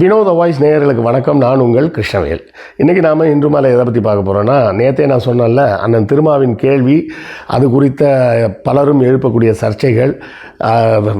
வினோத வாய்ஸ் நேயர்களுக்கு வணக்கம். நான் உங்கள் கிருஷ்ணவேல். இன்றைக்கி நாம் இன்று மாலை எதை பற்றி பார்க்க போகிறோன்னா நேற்றே நான் சொன்னேன்ல அண்ணன் திருமாவின் கேள்வி அது குறித்த பலரும் எழுப்பக்கூடிய சர்ச்சைகள்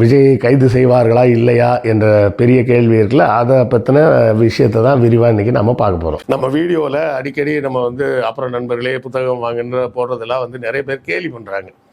விஜயை கைது செய்வார்களா இல்லையா என்ற பெரிய கேள்வி இருக்குல்ல அதை பற்றின விஷயத்தை தான் விரிவாக இன்றைக்கி நம்ம பார்க்க போகிறோம் நம்ம வீடியோவில் அடிக்கடி நம்ம வந்து அப்புறம் நண்பர்களே புத்தகம் வாங்குன்ற போடுறதெல்லாம் வந்து நிறைய பேர் கேலி பண்ணுறாங்க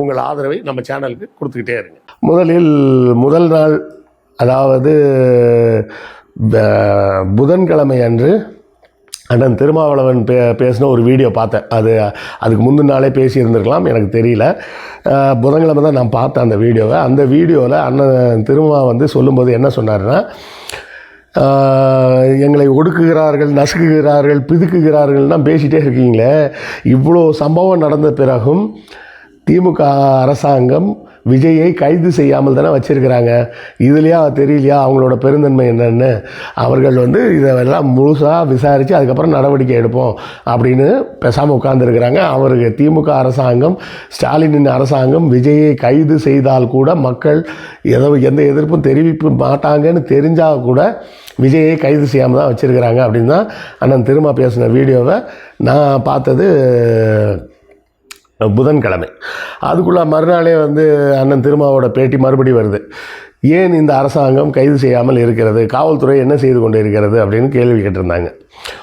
உங்கள் ஆதரவை நம்ம சேனலுக்கு கொடுத்துக்கிட்டே இருங்க. முதலில் முதல் நாள் அதாவது புதன்கிழமை அன்று அண்ணன் திருமாவளவன் பே பேசின ஒரு வீடியோ பார்த்தேன். அது அதுக்கு முந்தின நாளே பேசியிருந்திருக்கலாம் எனக்கு தெரியல. புதன்கிழமை தான் நான் பார்த்தேன் அந்த வீடியோவை. அந்த வீடியோவில் அண்ணன் திருமா வந்து சொல்லும்போது என்ன சொன்னார்னா எங்களை ஒடுக்குகிறார்கள் நசுக்குகிறார்கள் பிதுக்குகிறார்கள்னா பேசிகிட்டே இருக்கீங்களே. இவ்வளோ சம்பவம் நடந்த பிறகும் திமுக அரசாங்கம் விஜயை கைது செய்யாமல் தானே வச்சுருக்கிறாங்க. இதுலையா தெரியலையா அவங்களோட பெருந்தன்மை என்னன்னு? அவர்கள் வந்து இதெல்லாம் முழுசாக விசாரித்து அதுக்கப்புறம் நடவடிக்கை எடுப்போம் அப்படின்னு பேசாமல் உட்காந்துருக்கிறாங்க அவருக்கு திமுக அரசாங்கம் ஸ்டாலினின் அரசாங்கம் விஜயை கைது செய்தால் கூட மக்கள் எதோ எந்த எதிர்ப்பும் தெரிவிப்பு மாட்டாங்கன்னு தெரிஞ்சால் கூட விஜயை கைது செய்யாமல் தான் வச்சுருக்கிறாங்க அப்படின்னு தான் அண்ணன் திரும்ப பேசின வீடியோவை நான் பார்த்தது புதன்கிழமை. அதுக்குள்ளே மறுநாளே வந்து அண்ணன் திருமாவோட பேட்டி மறுபடி வருது. ஏன் இந்த அரசாங்கம் கைது செய்யாமல் இருக்கிறது? காவல்துறை என்ன செய்து கொண்டு இருக்கிறது அப்படின்னு கேள்வி கேட்டிருந்தாங்க.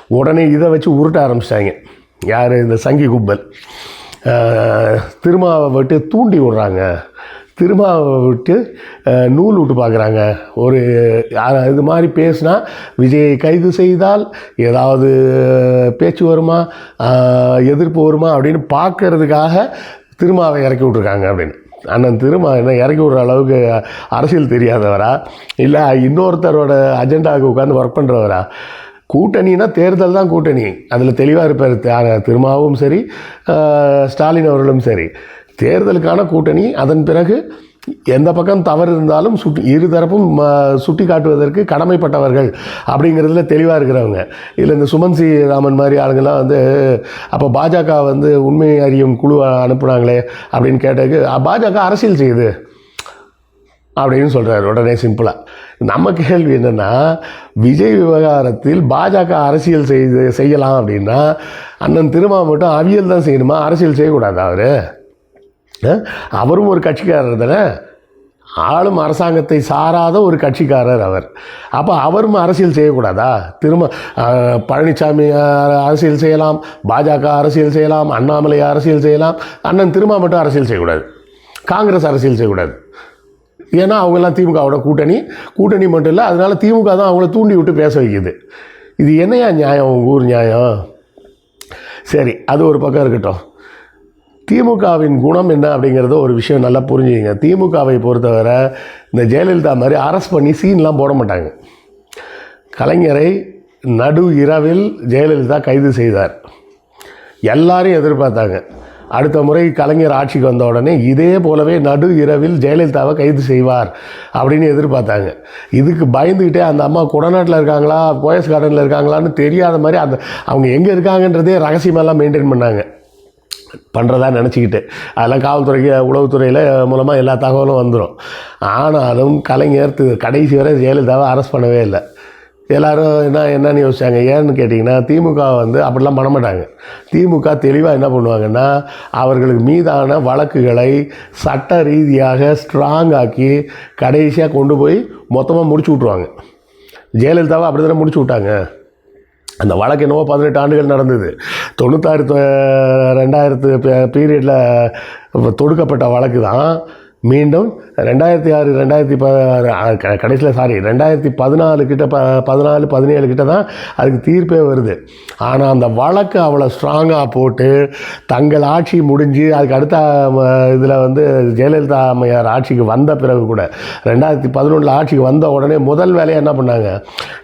உடனே இதை வச்சு உருட்ட ஆரம்பிச்சிட்டாங்க. யார்? இந்த சங்கி கும்பல் திருமாவை விட்டு தூண்டி விடுறாங்க. திருமாவை விட்டு நூல் விட்டு பார்க்குறாங்க. ஒரு இது மாதிரி பேசினா விஜயை கைது செய்தால் ஏதாவது பேச்சு வருமா எதிர்ப்பு வருமா அப்படின்னு பார்க்கறதுக்காக திருமாவை இறக்கி விட்ருக்காங்க அப்படின்னு. அண்ணன் திருமா என்ன இறக்கி விடுற அளவுக்கு அரசியல் தெரியாதவரா? இல்லை இன்னொருத்தரோட அஜெண்டாவுக்கு உட்காந்து ஒர்க் பண்ணுறவரா கூட்டணினா தேர்தல் தான் கூட்டணி. அதில் தெளிவாக இருப்பார் திருமாவும் சரி ஸ்டாலின் அவர்களும் சரி. தேர்தலுக்கான கூட்டணி அதன் பிறகு எந்த பக்கம் தவறு இருந்தாலும் சுட்டி இருதரப்பும் சுட்டி காட்டுவதற்கு கடமைப்பட்டவர்கள் அப்படிங்கிறதுல தெளிவாக இருக்கிறவங்க. இதில் இந்த சுமன் சி ராமன் மாதிரி ஆளுங்கள்லாம் வந்து அப்போ பாஜக வந்து உண்மை அறியும் குழு அனுப்புனாங்களே அப்படின்னு கேட்டதுக்கு பாஜக அரசியல் செய்யுது அப்படின்னு சொல்கிறார் உடனே சிம்பிளாக நம்ம கேள்வி என்னென்னா விஜய் விவகாரத்தில் பாஜக அரசியல் செய்து செய்யலாம் அப்படின்னா அண்ணன் திருமா மட்டும் அவியல் தான் செய்யணுமா? அரசியல் செய்யக்கூடாதா அவர்? அவரும் ஒரு கட்சிக்காரர் தானே? ஆளும் அரசாங்கத்தை சாராத ஒரு கட்சிக்காரர் அவர். அப்போ அவரும் அரசியல் செய்யக்கூடாதா? திரும்ப பழனிசாமி அரசியல் செய்யலாம் பாஜக அரசியல் செய்யலாம் அண்ணாமலை அரசியல் செய்யலாம் அண்ணன் திருமா மட்டும் அரசியல் செய்யக்கூடாது. காங்கிரஸ் அரசியல் செய்யக்கூடாது. ஏன்னா அவங்கெல்லாம் திமுகவோட கூட்டணி. கூட்டணி மட்டும் இல்லை அதனால திமுக தான் அவங்கள தூண்டி விட்டு பேச வைக்குது. இது என்னையா நியாயம்? ஊர் நியாயம்? சரி அது ஒரு பக்கம் இருக்கட்டும். திமுகவின் குணம் என்ன அப்படிங்கிறத ஒரு விஷயம் நல்லா புரிஞ்சுக்கிங்க. திமுகவை பொறுத்தவரை இந்த ஜெயலலிதா மாதிரி அரெஸ்ட் பண்ணி சீன்லாம் போட மாட்டாங்க. கலைஞரை நடு இரவில் ஜெயலலிதா கைது செய்தார். எல்லாரும் எதிர்பார்த்தாங்க. அடுத்த முறை கலைஞர் ஆட்சிக்கு வந்த உடனே இதே போலவே நடு இரவில் ஜெயலலிதாவை கைது செய்வார் அப்படின்னு எதிர்பார்த்தாங்க. இதுக்கு பயந்துக்கிட்டே அந்த அம்மா குடநாட்டில் இருக்காங்களா போயஸ் கார்டனில் இருக்காங்களான்னு தெரியாத மாதிரி அந்த அவங்க எங்கே இருக்காங்கன்றதே ரகசியமெல்லாம் மெயின்டைன் பண்ணாங்க. பண்ணுறதா நினச்சிக்கிட்டு. அதெல்லாம் காவல்துறைக்கு உளவுத்துறையில் மூலமாக எல்லா தகவலும் வந்துடும் ஆனாலும் கலைஞர் கடைசி வரை ஜெயலலிதாவை அரெஸ்ட் பண்ணவே இல்லை. எல்லாரும் என்ன என்னன்னு யோசிச்சாங்க? ஏன்னு கேட்டிங்கன்னா திமுக வந்து அப்படிலாம் பண்ண மாட்டாங்க. திமுக தெளிவாக என்ன பண்ணுவாங்கன்னா அவர்களுக்கு மீதான வழக்குகளை சட்ட ரீதியாக ஸ்ட்ராங் ஆக்கி கடைசியாக கொண்டு போய் மொத்தமாக முடிச்சு விட்ருவாங்க ஜெயலலிதாவை அப்படி தானே முடிச்சு விட்டாங்க? அந்த வழக்கு என்னவோ பதினெட்டு ஆண்டுகள் நடந்தது. தொண்ணூத்தாறு ரெண்டாயிரத்து பீரியடில் தொடுக்கப்பட்ட வழக்கு தான் மீண்டும் ரெண்டாயிரத்தி ஆறு ரெண்டாயிரத்தி ப கடைசியில் சாரி ரெண்டாயிரத்தி பதினாலு கிட்ட ப பதினாலு பதினேழு கிட்ட தான் அதுக்கு தீர்ப்பே வருது. ஆனால் அந்த வழக்கு அவ்வளோ ஸ்ட்ராங்காக போட்டு தங்கள் ஆட்சி முடிஞ்சு அதுக்கு அடுத்த இதில் வந்து ஜெயலலிதா அம்மையார் ஆட்சிக்கு வந்த பிறகு கூட ரெண்டாயிரத்தி பதினொன்றில் ஆட்சிக்கு வந்த உடனே முதல் வேலையை என்ன பண்ணாங்க?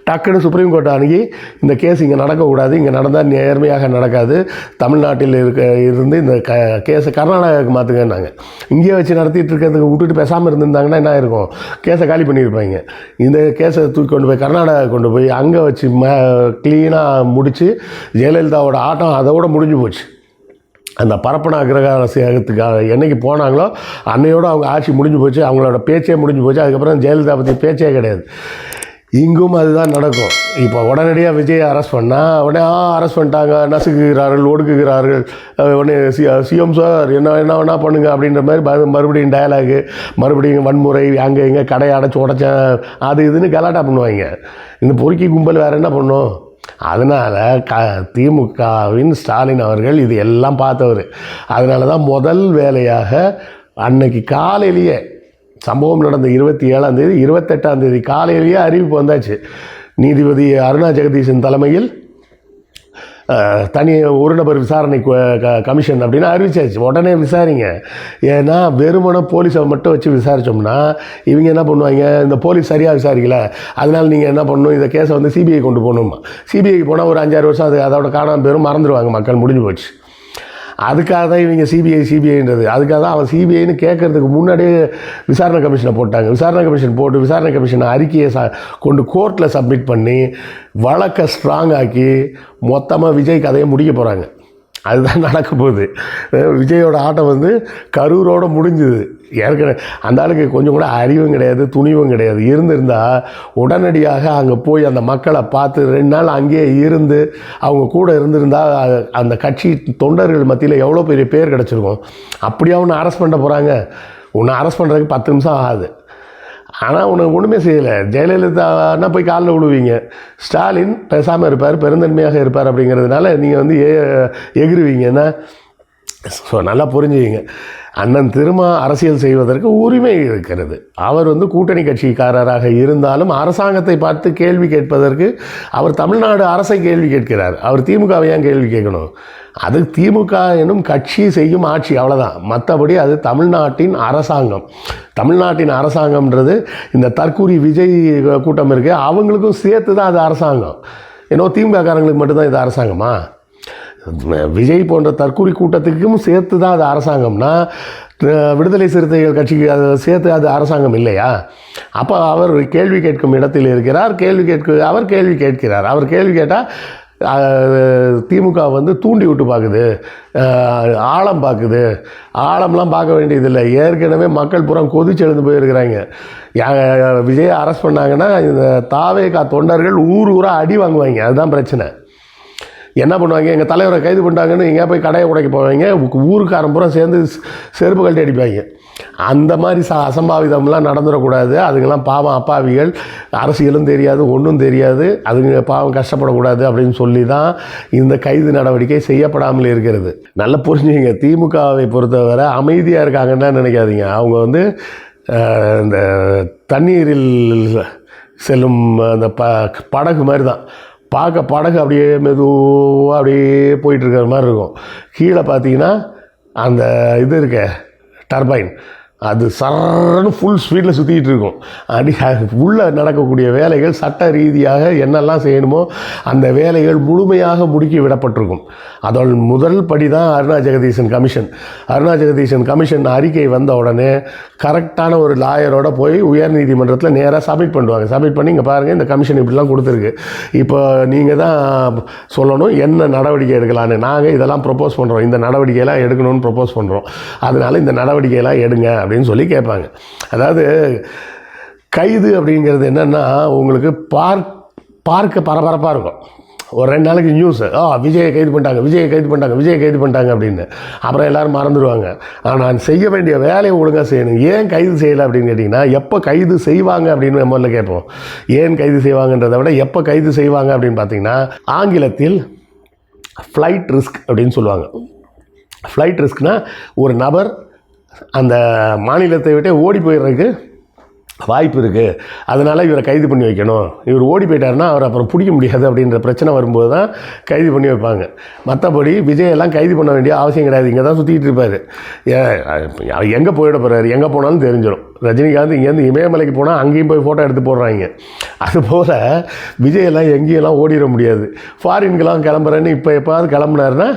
டக்குன்னு சுப்ரீம் கோர்ட் அணுகி இந்த கேஸ் இங்கே நடக்கக்கூடாது இங்கே நடந்தால் நேர்மையாக நடக்காது தமிழ்நாட்டில் இருக்க இருந்து இந்த க கேஸை கர்நாடகாவுக்கு மாற்றுங்கன்னாங்க இங்கேயே வச்சு நடத்திட்டு கேட்கறதுக்கு விட்டுட்டு பேசாமல் இருந்திருந்தாங்கன்னா என்ன இருக்கும் கேஸை காலி பண்ணியிருப்பாங்க. இந்த கேஸை தூக்கி கொண்டு போய் கர்நாடகா கொண்டு போய் அங்கே வச்சு ம க்ளீனாக முடித்து ஜெயலலிதாவோட ஆட்டம் அதோட முடிஞ்சு போச்சு. அந்த பரப்பன அக்ரகாரத்துக்காக என்னைக்கு போனாங்களோ அன்னையோடு அவங்க ஆட்சி முடிஞ்சு போச்சு. அவங்களோட பேச்சே முடிஞ்சு போச்சு. அதுக்கப்புறம் ஜெயலலிதா பற்றி பேச்சே கிடையாது. இங்கும் அதுதான் நடக்கும். இப்போ உடனடியாக விஜய் அரெஸ்ட் பண்ணால் உடனே ஆ அரெஸ்ட் பண்ணிட்டாங்க. நசுக்குகிறார்கள் ஒடுக்குகிறார்கள். உடனே சி சிஎம் சார் என்ன என்ன வேணா பண்ணுங்க. அப்படின்ற மாதிரி மறுபடியும் டயலாகு மறுபடியும் வன்முறை அங்கே இங்கே கடையை அடைச்சி உடச்சேன் அது இதுன்னு கலாட்டா பண்ணுவாங்க. இந்த பொறுக்கி கும்பல் வேறு என்ன பண்ணும்? அதனால் க திமுகவின் ஸ்டாலின் அவர்கள் இது எல்லாம் பார்த்தவர். அதனால தான் முதல் வேலையாக அன்னைக்கு காலையிலேயே சம்பவம் நடந்த இருபத்தி ஏழாம் தேதி இருபத்தெட்டாம் தேதி காலையிலேயே அறிவிப்பு வந்தாச்சு. நீதிபதி அருணா ஜெகதீஷன் தலைமையில் தனி ஒரு நபர் விசாரணை க- கமிஷன் அப்படின்னு அறிவிச்சாச்சு. உடனே விசாரிங்க. ஏன்னா வெறுமன போலீஸை மட்டும் வச்சு விசாரிச்சோம்னா இவங்க என்ன பண்ணுவாங்க? இந்த போலீஸ் சரியாக விசாரிக்கல. அதனால் நீங்கள் என்ன பண்ணணும்? இந்த கேஸை வந்து சிபிஐ கொண்டு போகணுமா சிபிஐக்கு போனால் ஒரு அஞ்சாறு வருஷம் அது அதோட காணாம பேரும் மறந்துடுவாங்க மக்கள் முடிஞ்சு போச்சு. அதுக்காக தான் இவங்க சிபிஐ சிபிஐன்றது அதுக்காக தான் அவன் சிபிஐன்னு கேட்கறதுக்கு முன்னாடியே விசாரணை கமிஷனை போட்டாங்க. விசாரணை கமிஷன் போட்டு விசாரணை கமிஷன் அறிக்கையை ச கொண்டு கோர்ட்டில் சப்மிட் பண்ணி வழக்கை ஸ்ட்ராங் ஆக்கி மொத்தமாக விஜய் கதையை முடிக்க போகிறாங்க அதுதான் நடக்க போகுது விஜயோட ஆட்டம் வந்து கரூரோட முடிஞ்சுது. ஏற்கனவே அந்த ஆளுக்கு கொஞ்சம் கூட அறிவும் கிடையாது துணிவும் கிடையாது. இருந்திருந்தால் உடனடியாக அங்கே போய் அந்த மக்களை பார்த்து ரெண்டு நாள் அங்கேயே இருந்து அவங்க கூட இருந்திருந்தால் அந்த கட்சி தொண்டர்கள் மத்தியில் எவ்வளோ பெரிய பேர் கிடச்சிருக்கும். அப்படியே அவனை அரெஸ்ட் பண்ண போகிறாங்க உன்னை அரெஸ்ட் பண்ணுறதுக்கு பத்து நிமிஷம் ஆகுது. ஆனால் உனக்கு ஒன்றுமே செய்யலை. ஜெயலலிதானா போய் காலில் விழுவீங்க ஸ்டாலின் பேசாமல் இருப்பார் பெருந்தன்மையாக இருப்பார் அப்படிங்கிறதுனால நீங்கள் வந்து எ எகிருவீங்கன்னா ஸோ நல்லா புரிஞ்சுவீங்க அண்ணன் திருமா அரசியல் செய்வதற்கு உரிமை இருக்கிறது. அவர் வந்து கூட்டணி கட்சிக்காரராக இருந்தாலும் அரசாங்கத்தை பார்த்து கேள்வி கேட்பதற்கு அவர் தமிழ்நாடு அரசை கேள்வி கேட்கிறார். அவர் திமுகவை ஏன் கேள்வி கேட்கணும்? அது திமுக எனும் கட்சி செய்யும் ஆட்சி அவ்வளோதான் மற்றபடி அது தமிழ்நாட்டின் அரசாங்கம். தமிழ்நாட்டின் அரசாங்கம்ன்றது இந்த தற்கூரி விஜய் கூட்டம் இருக்குது அவங்களுக்கும் சேர்த்து தான் அது அரசாங்கம். ஏன்னோ திமுககாரங்களுக்கு மட்டும்தான் இது அரசாங்கமா? விஜய் போன்ற தற்கூரி கூட்டத்துக்கும் சேர்த்து தான் அது அரசாங்கம்னா விடுதலை சிறுத்தைகள் கட்சிக்கு அது சேர்த்து அது அரசாங்கம் இல்லையா? அப்போ அவர் கேள்வி கேட்கும் இடத்தில் இருக்கிறார் கேள்வி கேட்க அவர் கேள்வி கேட்கிறார். அவர் கேள்வி கேட்டால் திமுக வந்து தூண்டி விட்டு பார்க்குது ஆழம் பார்க்குது ஆழம்லாம் பார்க்க வேண்டியதில்லை. ஏற்கனவே மக்கள் புறம் கொதிச்செழுந்து போயிருக்கிறாங்க. யா- விஜயை அரெஸ்ட் பண்ணாங்கன்னா இந்த தாவேகா தொண்டர்கள் ஊர் ஊராக அடி வாங்குவாங்க. அதுதான் பிரச்சனை. என்ன பண்ணுவாங்க? எங்கள் தலைவரை கைது பண்ணிட்டாங்கன்னு எங்கேயா போய் கடையை உடைக்க போவாங்க. ஊருக்காரன் பூரா சேர்ந்து செருப்பு கழட்டி அடிப்பாங்க. அந்த மாதிரி ச அசம்பாவிதம்லாம் நடந்துடக்கூடாது. அதுங்கெல்லாம் பாவம் அப்பாவிகள். அரசியலும் தெரியாது ஒன்றும் தெரியாது. அதுங்க பாவம் கஷ்டப்படக்கூடாது அப்படின்னு சொல்லி தான் இந்த கைது நடவடிக்கை செய்யப்படாமல் இருக்கிறது. நல்லா புரிஞ்சுங்க. திமுகவை பொறுத்தவரை அமைதியாக இருக்காங்கன்னு நினைக்காதீங்க. அவங்க வந்து இந்த தண்ணீரில் செல்லும் அந்த ப படகு மாதிரி தான் பார்க்க படகு அப்படியே மெதுவாக அப்படியே போயிட்டுருக்கிற மாதிரி இருக்கும். கீழே பார்த்தீங்கன்னா அந்த இது இருக்க டர்பைன். அது சரன்னு ஃபுல் ஸ்பீடில் சுற்றிக்கிட்டு இருக்கும். அடி உள்ளே நடக்கக்கூடிய வேலைகள் சட்ட ரீதியாக என்னெல்லாம் செய்யணுமோ அந்த வேலைகள் முழுமையாக முடுக்கி விடப்பட்டிருக்கும். அதோட முதல் படி தான் அருணா ஜெகதீசன் கமிஷன் அருணா ஜெகதீசன் கமிஷன் அறிக்கை வந்த உடனே கரெக்டான ஒரு லாயரோட போய் உயர்நீதிமன்றத்தில் நேராக சப்மிட் பண்ணுவாங்க. சப்மிட் பண்ணி இங்கே பாருங்கள் இந்த கமிஷன் இப்படிலாம் கொடுத்துருக்கு. இப்போ நீங்கள் தான் சொல்லணும் என்ன நடவடிக்கை எடுக்கலான்னு நாங்கள் இதெல்லாம் ப்ரொப்போஸ் பண்ணுறோம் இந்த நடவடிக்கையெல்லாம் எடுக்கணும்னு ப்ரொப்போஸ் பண்ணுறோம் அதனால இந்த நடவடிக்கையெல்லாம் எடுங்க அப்படின்னு சொல்லி கேட்பாங்க. அதாவது கைது அப்படிங்கிறது என்னென்னா உங்களுக்கு பார்க் பார்க்க பரபரப்பாக இருக்கும். ஒரு ரெண்டு நாளைக்கு நியூஸ் ஆ விஜயை கைது பண்ணிட்டாங்க விஜயை கைது பண்ணிட்டாங்க விஜயை கைது பண்ணிட்டாங்க அப்படின்னு. அப்புறம் எல்லோரும் மறந்துடுவாங்க ஆனால் நான் செய்ய வேண்டிய வேலையை ஒழுங்காக செய்யணும். ஏன் கைது செய்யலை அப்படின்னு கேட்டிங்கன்னா எப்போ கைது செய்வாங்க அப்படின்னு முதல்ல கேட்போம். ஏன் கைது செய்வாங்கன்றதை விட எப்போ கைது செய்வாங்க அப்படின்னு பார்த்தீங்கன்னா ஆங்கிலத்தில் ஃப்ளைட் ரிஸ்க் அப்படின்னு சொல்லுவாங்க. ஃப்ளைட் ரிஸ்க்னால் ஒரு நபர் அந்த மாநிலத்தை விட்டே ஓடி போயிடுறதுக்கு வாய்ப்பு இருக்குது அதனால் இவரை கைது பண்ணி வைக்கணும். இவர் ஓடி போயிட்டாருன்னா அவர் அப்புறம் பிடிக்க முடியாது அப்படின்ற பிரச்சனை வரும்போது தான் கைது பண்ணி வைப்பாங்க. மற்றபடி விஜய் எல்லாம் கைது பண்ண வேண்டிய அவசியம் கிடையாது. இங்கே தான் சுற்றிட்டு இருப்பார். எங்கே போயிட போகிறாரு எங்கே போனாலும் தெரிஞ்சிடும் ரஜினிகாந்த் இங்கேருந்து இமயமலைக்கு போனால் அங்கேயும் போய் ஃபோட்டோ எடுத்து போடுறாங்க. அதுபோல் விஜய் எல்லாம் எங்கேயெல்லாம் ஓடிட முடியாது. ஃபாரின்கெலாம் கிளம்புறேன்னு இப்போ எப்பாவது கிளம்புனாருன்னா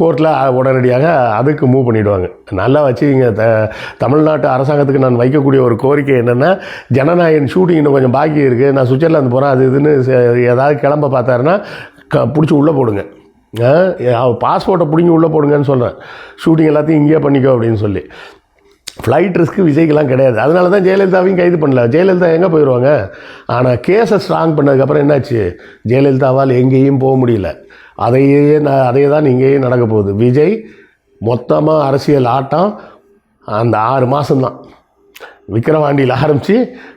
கோர்ட்டில் உடனடியாக அதுக்கு மூவ் பண்ணிவிடுவாங்க நல்லா வச்சு இங்கே த தமிழ்நாட்டு அரசாங்கத்துக்கு நான் வைக்கக்கூடிய ஒரு கோரிக்கை என்னென்னா ஜனநாயகன் ஷூட்டிங் இன்னும் கொஞ்சம் பாக்கி இருக்குது நான் சுவிட்சர்லாந்து போகிறேன் அது இதுன்னு ஏதாவது கிளம்ப பார்த்தாருன்னா க பிடிச்சி உள்ளே போடுங்க. பாஸ்போர்ட்டை பிடிங்கி உள்ளே போடுங்கன்னு சொல்கிறேன் ஷூட்டிங் எல்லாத்தையும் இங்கேயே பண்ணிக்கோ அப்படின்னு சொல்லி. ஃப்ளைட் ரிஸ்க்கு விஜய்க்கெல்லாம் கிடையாது. அதனால தான் ஜெயலலிதாவையும் கைது பண்ணல. ஜெயலலிதா எங்கே போயிடுவாங்க ஆனால் கேஸை ஸ்ட்ராங் பண்ணதுக்கப்புறம் என்னாச்சு? ஜெயலலிதாவால் எங்கேயும் போக முடியல. அதையே நான் அதே தான் இங்கேயும் நடக்க போகுது. விஜய் மொத்தமாக அரசியல் ஆட்டம் அந்த ஆறு மாதம்தான் விக்கிரவாண்டியில் ஆரம்பித்து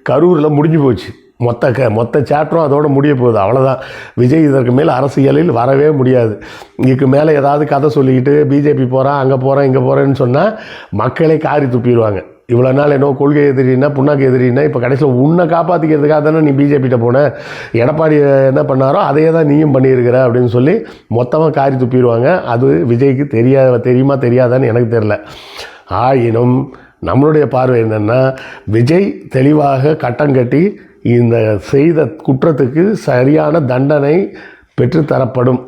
கரூரில் முடிஞ்சு போச்சு. மொத்த க மொத்த சாப்டரும் அதோடு முடிய போகுது. அவ்வளோதான் விஜய் இதற்கு மேல் அரசியலில் வரவே முடியாது. இதுக்கு மேலே ஏதாவது கதை சொல்லிக்கிட்டு பிஜேபி போகிறான் அங்கே போகிறேன் இங்கே போகிறேன்னு சொன்னால் மக்களே காரி துப்பிடுவாங்க. இவ்வளோ நாள் என்ன கொள்கை எதிரின்னா புண்ணாக்கு எதிரின்னா இப்போ கடைசியில் உன்னை காப்பாற்றிக்கிறதுக்காக தானே நீ பிஜேபிகிட்ட போன. எடப்பாடி என்ன பண்ணாரோ அதையே தான் நீயும் பண்ணியிருக்கிற அப்படின்னு சொல்லி மொத்தமாக காரி துப்பிடுவாங்க. அது விஜய்க்கு தெரியாத தெரியுமா தெரியாதான்னு எனக்கு தெரில ஆயினும் நம்மளுடைய பார்வை என்னென்னா விஜய் தெளிவாக கட்டம் கட்டி இந்த செய்த குற்றத்துக்கு சரியான தண்டனை பெற்றுத்தரப்படும்.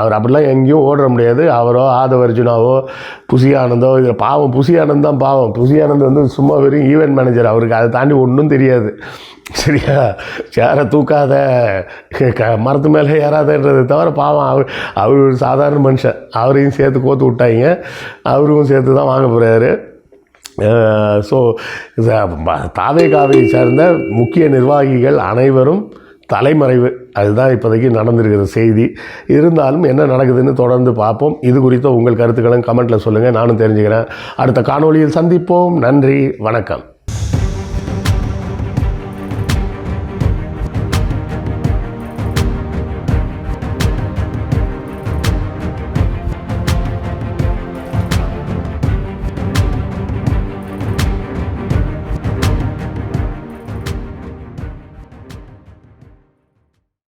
அவர் அப்படிலாம் எங்கேயும் ஓட முடியாது. அவரோ ஆதவர்ஜுனாவோ புசியானந்தோ ஆனந்தோ இதில் பாவம் புசியானந்த் தான் பாவம். புசியானந்த் வந்து சும்மா வெறும் ஈவெண்ட் மேனேஜர் அவருக்கு அதை தாண்டி ஒன்றும் தெரியாது. சரியா? சேரை தூக்காத க மரத்து மேலே ஏறாதன்றது தவிர பாவம். அவர் அவர் ஒரு சாதாரண மனுஷன். அவரையும் சேர்த்து கோத்து விட்டாங்க. அவருக்கும் சேர்த்து தான் வாங்க போகிறாரு ஸோ தாவேகாவை சேர்ந்த முக்கிய நிர்வாகிகள் அனைவரும் தலைமறைவு. அதுதான் இப்போதைக்கு நடந்திருக்கிற செய்தி. இருந்தாலும் என்ன நடக்குதுன்னு தொடர்ந்து பார்ப்போம். இது குறித்த உங்கள் கருத்துக்களும் கமெண்ட்டில் சொல்லுங்கள் நானும் தெரிஞ்சுக்கிறேன். அடுத்த காணொலியில் சந்திப்போம். நன்றி. வணக்கம்.